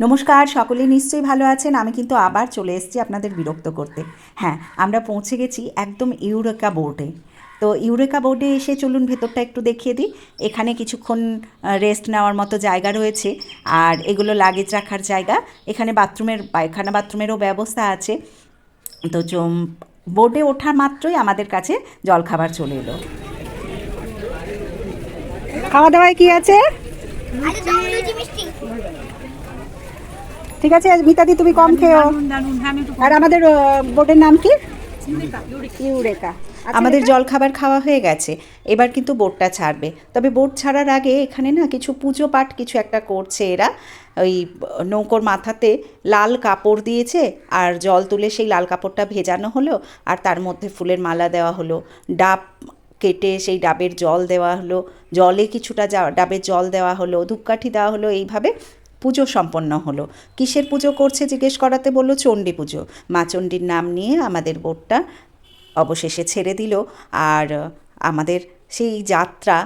নমস্কার সকলে নিশ্চয়ই ভালো আছেন। আমি কিন্তু আবার চলে এসেছি আপনাদের বিরক্ত করতে। হ্যাঁ আমরা পৌঁছে গেছি একদম ইউরেকা বোর্ডে। তো ইউরেকা বোর্ডে এসে চলুন ভেতরটা একটু দেখিয়ে দিই। এখানে কিছুক্ষণ রেস্ট নেওয়ার মতো জায়গা রয়েছে। আর এগুলো লাগেজ রাখার জায়গা। এখানে বাথরুমের, পায়খানা বাথরুমেরও ব্যবস্থা আছে। তো বোর্ডে ওঠা মাত্রই আমাদের কাছে জলখাবার চলে এলো। খাওয়া দাওয়ায় কি আছে? ঠিক আছে? মিতাদি তুমি কম খেও। আর আমাদের বোর্ডের নাম কি? ইউরেকা আমাদের জলখাবার খাওয়া হয়ে গেছে। এবার কিন্তু বোটটা ছাড়বে। তবে বোট ছাড়ার আগে এখানে না কিছু পুজো পাঠ কিছু একটা করছে এরা। ওই নৌকোর মাথাতে লাল কাপড় দিয়েছে আর জল তুলে সেই লাল কাপড়টা ভেজানো হলো আর তার মধ্যে ফুলের মালা দেওয়া হলো। ডাব কেটে সেই ডাবের জল দেওয়া হলো। জলে কিছুটা যা- ডাবের জল দেওয়া হলো ধূপকাঠি দেওয়া হলো এইভাবে। পুজো সম্পন্ন হলো। কিসের পুজো করছে জিজ্ঞেস করাতে বলল, চণ্ডী পুজো। মা চণ্ডীর নাম নিয়ে আমাদের বোটটা অবশেষে ছেড়ে দিল। আর আমাদের সেই যাত্রা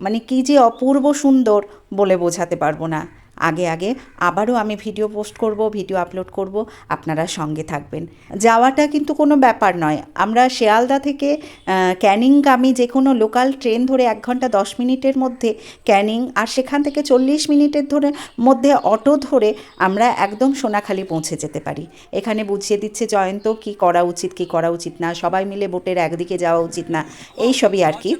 মানে কি যে অপূর্ব সুন্দর বলে বোঝাতে পারব না। আগে আগে আবারও আমি ভিডিও পোস্ট করব, ভিডিও আপলোড করব, আপনারা সঙ্গে থাকবেন। যাওয়াটা কিন্তু কোনো ব্যাপার নয়। আমরা শেয়ালদা থেকে ক্যানিংগামী যে কোনো লোকাল ট্রেন ধরে এক ঘণ্টা দশ মিনিটের মধ্যে ক্যানিং আর সেখান থেকে চল্লিশ মিনিটের ধরে, মধ্যে অটো ধরে আমরা একদম সোনাখালি পৌঁছে যেতে পারি। এখানে বুঝিয়ে দিচ্ছে জয়ন্ত কি করা উচিত, কি করা উচিত না, সবাই মিলে বোটের একদিকে যাওয়া উচিত না, এই সবই আর কি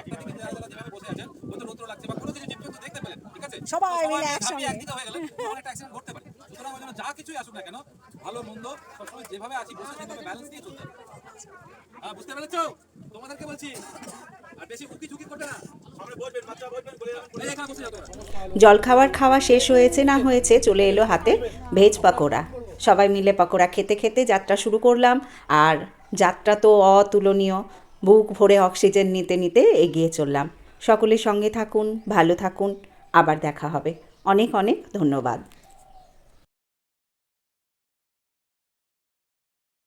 একটা দিকে যারা যারা যেভাবে বসে আছেন হয়তো রৌদ্র লাগছে বা কোনো কিছু জীবজন্তু দেখতে পেলেন ঠিক আছে সবাই মিলে একসঙ্গে। হয়ে একটা অ্যাক্সিডেন্ট ঘটতে পারে। সুতরাং ওই জন্য যা কিছুই আসুক না কেন ভালো মন্দ সবসময় যেভাবে আছি বসে সেভাবে ব্যালেন্স নিয়ে চলতে হবে। হ্যাঁ বুঝতে পেরেছ? তোমাদেরকে বলছি। জলখাবার খাওয়া শেষ হয়েছে না হয়েছে চলে এলো হাতে ভেজ পাকোড়া। সবাই মিলে পাকোড়া খেতে খেতে যাত্রা শুরু করলাম। আর যাত্রা তো অতুলনীয়। বুক ভরে অক্সিজেন নিতে নিতে এগিয়ে চললাম। সকলের সঙ্গে থাকুন ভালো থাকুন। আবার দেখা হবে। অনেক অনেক ধন্যবাদ।